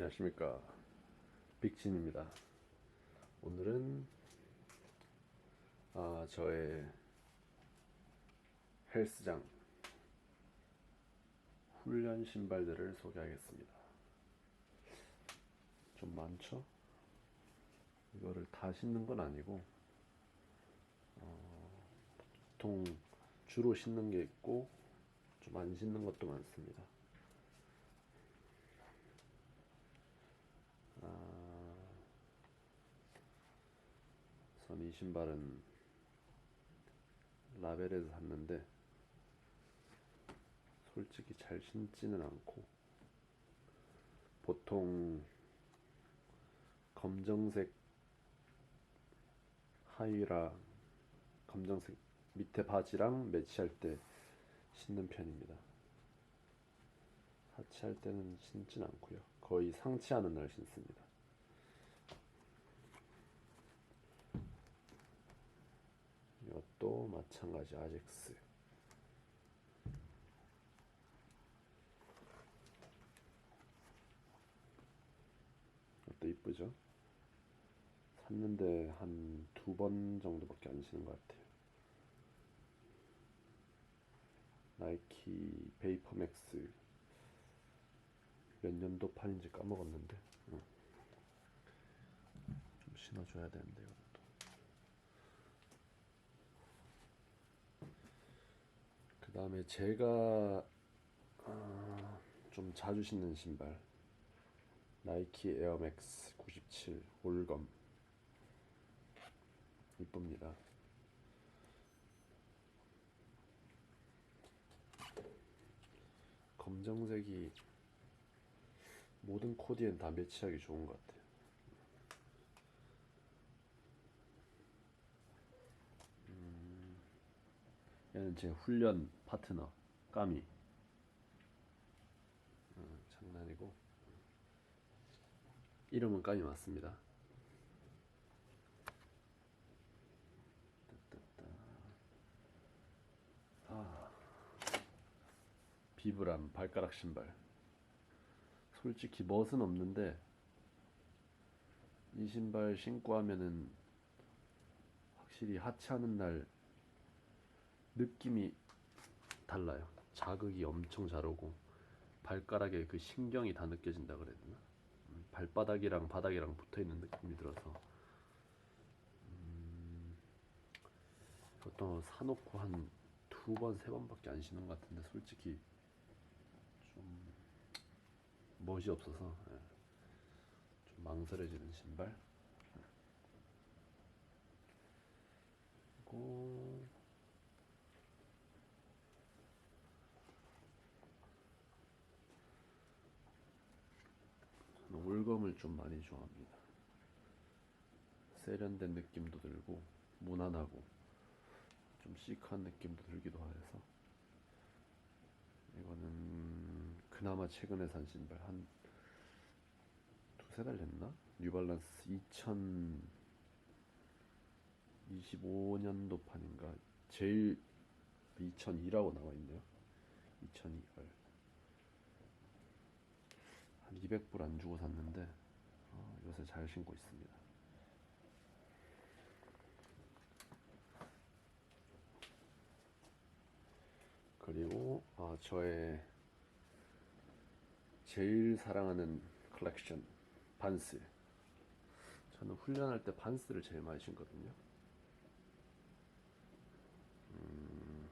안녕하십니까. 빅진입니다. 오늘은 아, 저의 헬스장 훈련 신발들을 소개하겠습니다. 좀 많죠? 이거를 다 신는 건 아니고 어, 보통 주로 신는 게 있고 좀 안 신는 것도 많습니다 전이 신발은 라벨에서 샀는데 솔직히 잘 신지는 않고 보통 검정색 하의랑 검정색 밑에 바지랑 매치할 때 신는 편입니다. 하치할 때는 신진 않고요. 거의 상치하는 날 신습니다. 것도 마찬가지 아젝스. 이것도 이쁘죠? 샀는데 한 두 번 정도밖에 안 신은 것 같아요. 나이키 베이퍼맥스 몇 년도 판인지 까먹었는데 응. 좀 신어줘야 되는데 이것도 그 다음에 제가 아, 좀 자주 신는 신발. 나이키 에어맥스 97 올검. 이쁩니다. 검정색이 모든 코디엔 다 매치하기 좋은 것 같아요. 얘는 제 훈련 파트너 까미. 어, 장난이고 이름은 까미 맞습니다. 아, 비브람 발가락 신발. 솔직히 멋은 없는데 이 신발 신고 하면은 확실히 하체하는 날 느낌이 달라요. 자극이 엄청 잘 오고 발가락에 그 신경이 다 느껴진다 그래야 되나? 음, 발바닥이랑 바닥이랑 붙어 있는 느낌이 들어서 음, 보통 사놓고 한 두 번, 세 번밖에 안 신는 것 같은데 솔직히 좀 멋이 없어서 예. 좀 망설여지는 신발. 올검을 좀 많이 좋아합니다. 세련된 느낌도 들고 무난하고 좀 시크한 느낌도 들기도 해서 이거는 그나마 최근에 산 신발 한 두세 달 됐나? 뉴발란스 2025년도 판인가 제일 2002라고 나와 있네요 2002월 한 200불 안 주고 샀는데 어, 요새 잘 신고 있습니다 그리고 아, 저의 제일 사랑하는 컬렉션 반스. 저는 훈련할 때 반스를 제일 많이 신거든요. 음,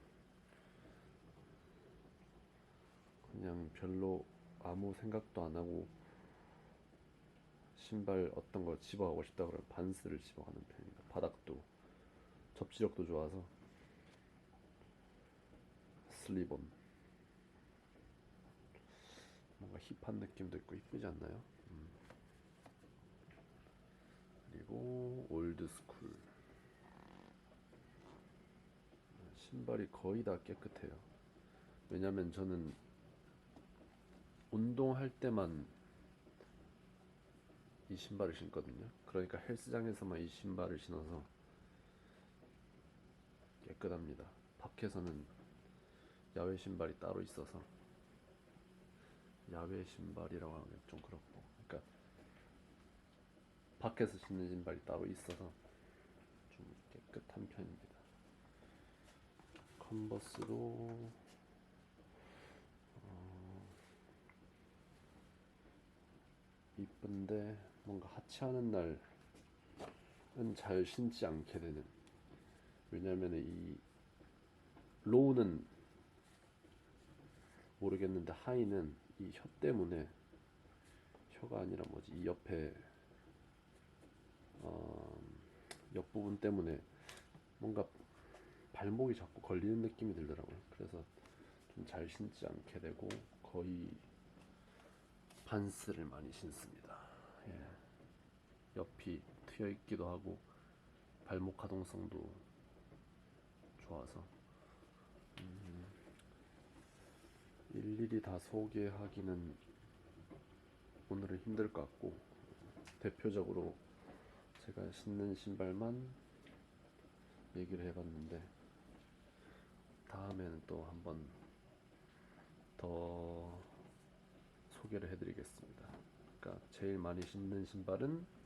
그냥 별로 아무 생각도 안 하고 신발 어떤 거 집어가고 싶다 그러면 반스를 집어가는 편입니다. 바닥도 접지력도 좋아서 슬리본 뭔가 힙한 느낌도 있고 이쁘지 않나요? 음. 그리고 올드스쿨 신발이 거의 다 깨끗해요 왜냐면 저는 운동할 때만 이 신발을 신거든요 그러니까 헬스장에서만 이 신발을 신어서 깨끗합니다 밖에서는 야외 신발이 따로 있어서 야외 신발이라고 하면 좀 그렇고 그러니까 밖에서 신는 신발이 따로 있어서 좀 깨끗한 편입니다. 컨버스도 어, 이쁜데 뭔가 하체하는 날은 잘 신지 않게 되는 왜냐하면 이 로우는 모르겠는데 하이는 이 혀 때문에 혀가 아니라 뭐지 이 옆에 어, 옆부분 때문에 뭔가 발목이 자꾸 걸리는 느낌이 들더라고요. 그래서 좀 잘 신지 않게 되고 거의 반스를 많이 신습니다. 예. 옆이 트여 있기도 하고 발목 가동성도 좋아서 음, 일일이 다 소개하기는 오늘은 힘들 것 같고 대표적으로 제가 신는 신발만 얘기를 해봤는데 다음에는 또 한번 더 소개를 해드리겠습니다. 그러니까 제일 많이 신는 신발은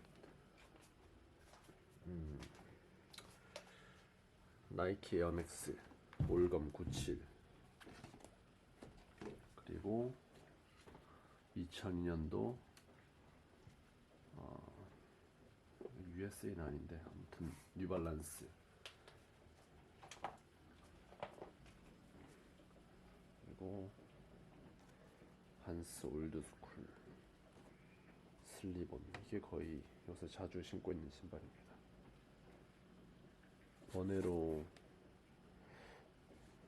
나이키 에어맥스 올검 97 그리고 2002년도 어, USA는 아닌데 아무튼 뉴발란스. 그리고 한스 올드스쿨. 슬리본 이게 거의 요새 자주 신고 있는 신발입니다. 버네로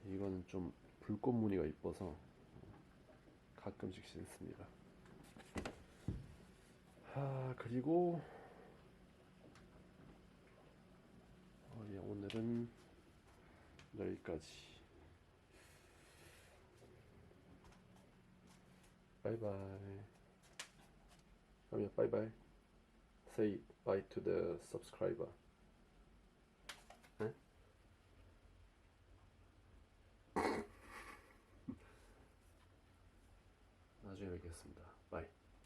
이거는 좀 불꽃 무늬가 이뻐서 가끔씩 신습니다. 하 그리고 어, 예, 오늘은 여기까지. 바이바이. 아니야, 바이바이. Say bye to the subscriber.